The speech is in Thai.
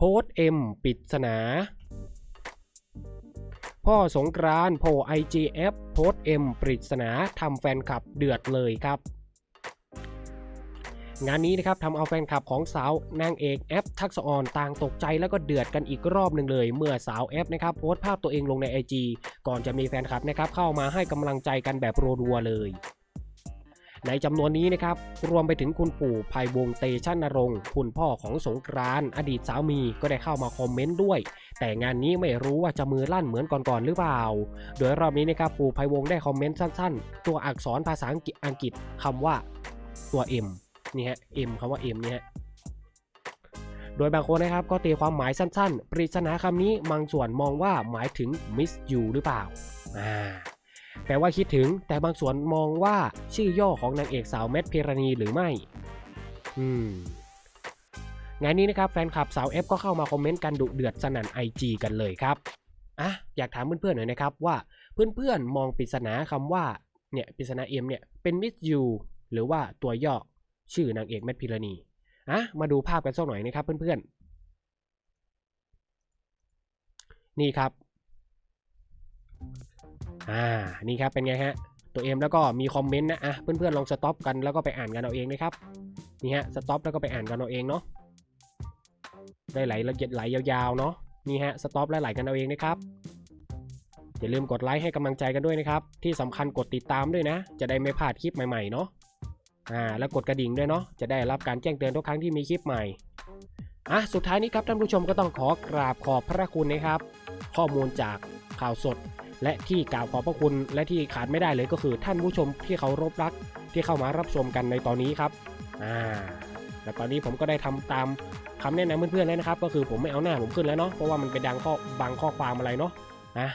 โพสเอ็มปริศนา พ่อสงกรานต์โผล่ IGF โพสเอ็มปริศนาทำแฟนคลับเดือดเลยครับงานนี้นะครับทำเอาแฟนคลับของสาวนางเอกแอปทักษออนต่างตกใจแล้วก็เดือดกันอีกรอบหนึ่งเลย เมื่อสาวแอปนะครับโพสต์ภาพตัวเองลงใน IG ก่อนจะมีแฟนคลับนะครับเข้ามาให้กำลังใจกันแบบรัวๆเลย ในจำนวนนี้นะครับ รวมไปถึงคุณปู่ภัยวงเตชันนรงค์คุณพ่อของสงกรานต์อดีตสามีก็ได้เข้ามาคอมเมนต์ด้วย แต่งานนี้ไม่รู้ว่าจะมือลั่นเหมือนก่อนๆหรือเปล่า โดยรอบนี้นะครับปู่ภัยวงได้คอมเมนต์สั้นๆ ตัวอักษรภาษาอังกฤษอังกฤษคำว่าตัว M นี่ฮะ M คำว่า M เนี่ยฮะโดยบางคนนะครับก็ตีความหมายสั้นๆ ปริศนาคำนี้บางส่วนมองว่าหมายถึง miss you หรือเปล่า อ่า แปลว่าคิดถึง แต่บางส่วนมองว่าชื่อย่อของนางเอกสาวแมทพิรณีหรือไม่ อืม งานนี้นะครับแฟนคลับสาวเอฟก็เข้ามาคอมเมนต์กันดุเดือดสนั่น IG กันเลยครับ อะ อยากถามเพื่อนๆหน่อยนะครับว่าเพื่อนๆมองปริศนาคำว่า เนี่ยปริศนาเอ็มเนี่ยเป็น miss you หรือว่าตัวย่อชื่อนางเอกแมทพิรณี อะ มาดูภาพกันสักหน่อยนะครับเพื่อนๆ นี่ครับ อ่านี่ครับเป็นไงฮะตัวเอ็มแล้วก็มีคอมเมนต์นะอะเพื่อนๆลองสต็อปกันแล้วก็ไปอ่านกันเอาเองนะครับนี่ฮะสต็อปแล้วก็ไปอ่านกันเอาเองเนาะได้ไหลละเอียดไหลยาวๆเนาะนี่ฮะสต็อปและไหลกันเอาเองนะครับอย่าลืมกดไลค์ให้กำลังใจกันด้วยนะครับ ที่สำคัญกดติดตามด้วยนะ จะได้ไม่พลาดคลิปใหม่ๆเนาะอ่าแล้วกดกระดิ่งด้วยเนาะจะได้รับการแจ้งเตือนทุกครั้งที่มีคลิปใหม่อะสุดท้ายนี้ครับท่านผู้ชมก็ต้องขอกราบขอบพระคุณนะครับ ข้อมูลจากข่าวสด และที่กล่าวขอบพระคุณและที่ขาดไม่ได้เลยก็คือท่านผู้ชมที่เคารพรักที่เข้ามารับชมกันในตอนนี้ครับอ่าแต่ตอนนี้ผมก็ได้ทำตามคำแนะนำเพื่อนๆแล้วนะครับ ก็คือผมไม่เอาหน้าผมขึ้นแล้วเนาะเพราะว่ามันไปดังข้อบางข้อความอะไรเนาะนะ